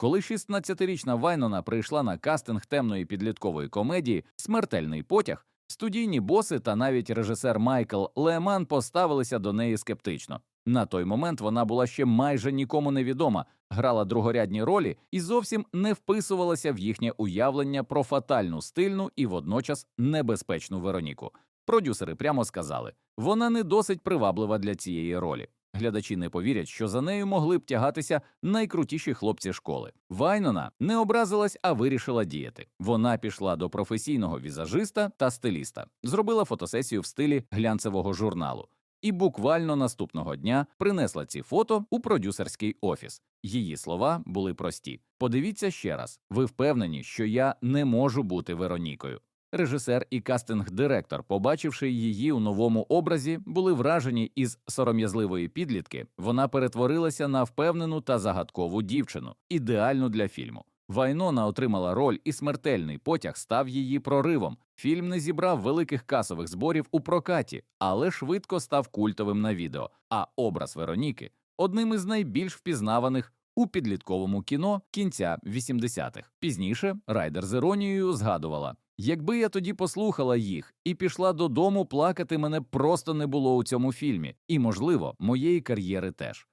Коли 16-річна Вайнона прийшла на кастинг темної підліткової комедії Смертельний потяг, студійні боси та навіть режисер Майкл Леман поставилися до неї скептично. На той момент вона була ще майже нікому невідома, грала другорядні ролі і зовсім не вписувалася в їхнє уявлення про фатальну стильну і водночас небезпечну Вероніку. Продюсери прямо сказали, вона не досить приваблива для цієї ролі. Глядачі не повірять, що за нею могли б тягатися найкрутіші хлопці школи. Вайнона не образилась, а вирішила діяти. Вона пішла до професійного візажиста та стиліста, зробила фотосесію в стилі глянцевого журналу. І буквально наступного дня принесла ці фото у продюсерський офіс. Її слова були прості: подивіться ще раз. Ви впевнені, що я не можу бути Веронікою. Режисер і кастинг-директор, побачивши її у новому образі, були вражені із сором'язливої підлітки. Вона перетворилася на впевнену та загадкову дівчину, ідеальну для фільму. Вайнона отримала роль, і смертельний потяг став її проривом. Фільм не зібрав великих касових зборів у прокаті, але швидко став культовим на відео. А образ Вероніки одним із найбільш впізнаваних у підлітковому кіно кінця 80-х. Пізніше Райдер з іронією згадувала: якби я тоді послухала їх і пішла додому, плакати мене просто не було у цьому фільмі, і, можливо, моєї кар'єри теж.